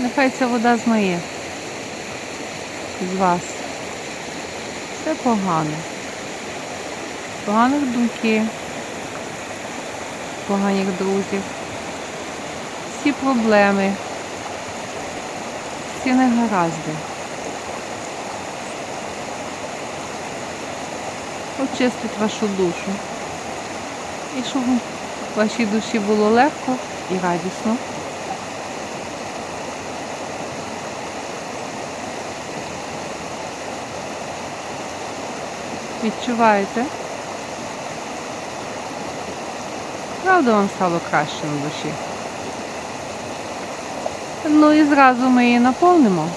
Нехай ця вода змиє з вас. Все погано. Поганих думки, поганих друзів, всі проблеми, всі негаразди. Очистить вашу душу. І щоб вашій душі було легко і радісно. Відчуваєте? Правда вам стало краще на душі? Ну і зразу ми її наповнимо.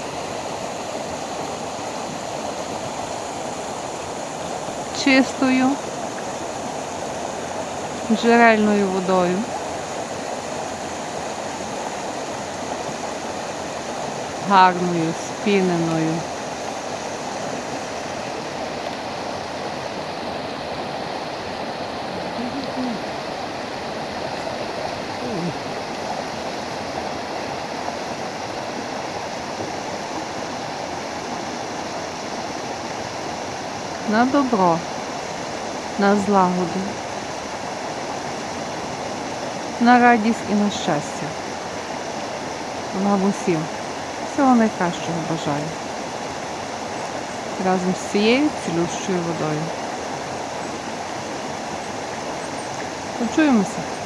Чистою, джерельною водою. Гарною, спіненою. На добро, на злагоду, на радість і на щастя. Вам усім всього найкращого бажаю. Разом з цією цілющою водою. Почуємося.